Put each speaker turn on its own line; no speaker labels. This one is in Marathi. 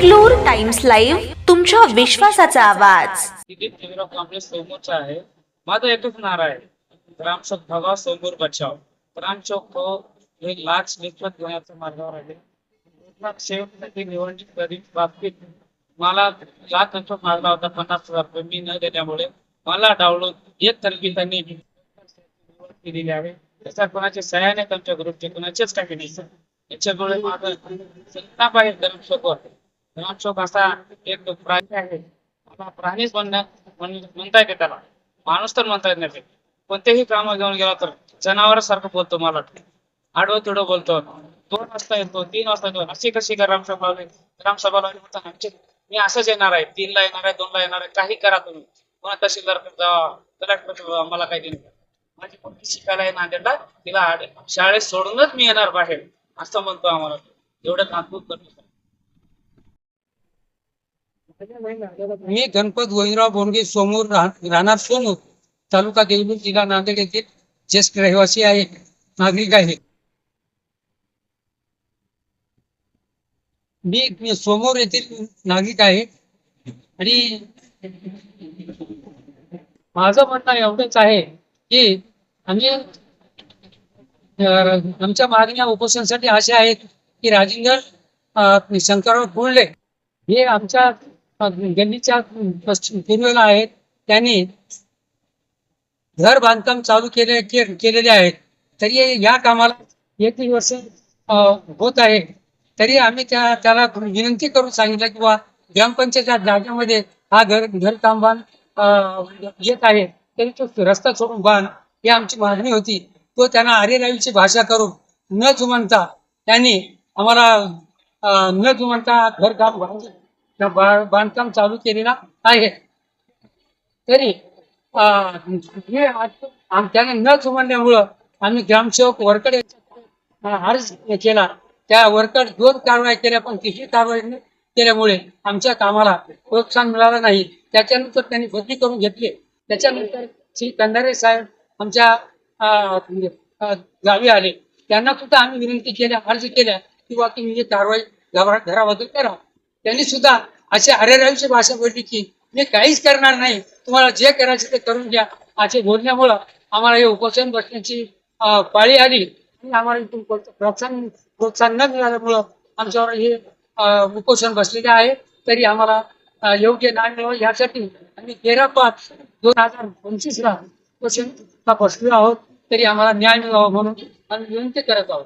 टाइम्स लाईव्ह तुमच्या विश्वासाचा आवाज.
दिलीप समोरचा आहे. माझा एकच नारा आहे. ग्रामचौक भगाव समोर बचाव. ग्रामचौक हो हे लाच निष्पत घेण्याच्या मार्गावर आहे. शेवटसाठी निवडणूक कधी बाबतीत मला लाच निष्पत मागला होता पन्नास हजार रुपये मी न दिल्यामुळे मला डावलून एक तर्फी त्यांनी निवड केलेली आहे. त्याच्या कोणाचे सह्याने त्यांच्या ग्रुपचे कोणाचेच काही नाही. याच्यामुळे माझं संताप आहे ग्रामचौकवर ग्रामचौक असा एक प्राणी आहे. प्राणीच म्हणणं म्हणता येते त्याला? माणूस तर म्हणता येत नाही कोणत्याही कोणतेही काम घेऊन गेला तर जनावरासारखं बोलतो मला. आडवं तिडवं बोलतो. दोन वाजता येतो तीन वाजता येतो. अशी कशी का रामसभा रामसभा लावली म्हणता मी असंच येणार आहे. तीनला येणार आहे दोनला येणार आहे. काही करा तुम्ही. कोणा तहसीलदार जावा कलेक्टर मला काही देणार माझी मुलगी शिकायला आहे नांदेडला. तिला शाळेत सोडूनच मी येणार बाहेर. असं म्हणतो आम्हाला. एवढं नागपूर करतो
मी गणपत गोविंदराव बोंडगे समोर राहणार सोनूर तालुका देवळूर जिल्हा नांदेड येथील ज्येष्ठ रहिवासी आहे नागरिक आहे. मी समोर येथील नागरिक आहे. आणि माझं म्हणणं एवढंच आहे की आम्ही आमच्या मागण्या उपोषणासाठी अशा आहेत की राजेंद्र शंकरराव फुलले हे आमच्या गल्लीच्या पश्चिम पूर्वेला आहेत. त्यांनी घर बांधकाम चालू केले केलेले आहेत. तरी या कामाला एक वर्ष होत आहे. तरी आम्ही त्या त्याला विनंती करून सांगितलं की ग्रामपंचायत जागेमध्ये हा घर घर काम बांध येत आहे. तरी तो रस्ता सोडून बांध ही आमची मागणी होती. तो त्यांना आरेरावीची भाषा करून न जुमानता त्यांनी आम्हाला न जुमानता घर काम बांध बांधकाम चालू केलेला आहे तरी हे त्याने न समजल्यामुळं आम्ही ग्रामसेवक वरकड अर्ज केला. त्या वरकड दोन कारवाई केल्या पण तिसरी कारवाई केल्यामुळे आमच्या कामाला प्रोत्साहन मिळालं नाही. त्याच्यानंतर त्यांनी बदली करून घेतली. त्याच्यानंतर श्री कंधारे साहेब आमच्या गावी आले. त्यांना सुद्धा आम्ही विनंती केल्या अर्ज केल्या किंवा तुम्ही ही कारवाई घरा- घराबद्दल करा. त्यांनी सुद्धा अशी अरेरावीची भाषा बोलली की मी काहीच करणार नाही. तुम्हाला जे करायचे ते करून घ्या. असे बोलण्यामुळं आम्हाला हे उपोषण बसण्याची पाळी आली. आणि आम्हाला इथून प्रोत्साहन प्रोत्साहन न मिळाल्यामुळं आमच्यावर हे उपोषण बसलेले आहे. तरी आम्हाला योग्य न्याय मिळावं यासाठी आम्ही तेरा पाच दोन हजार पंचवीसला उपोषणला बसलेलो आहोत. तरी आम्हाला न्याय मिळावा म्हणून आम्ही विनंती करत आहोत.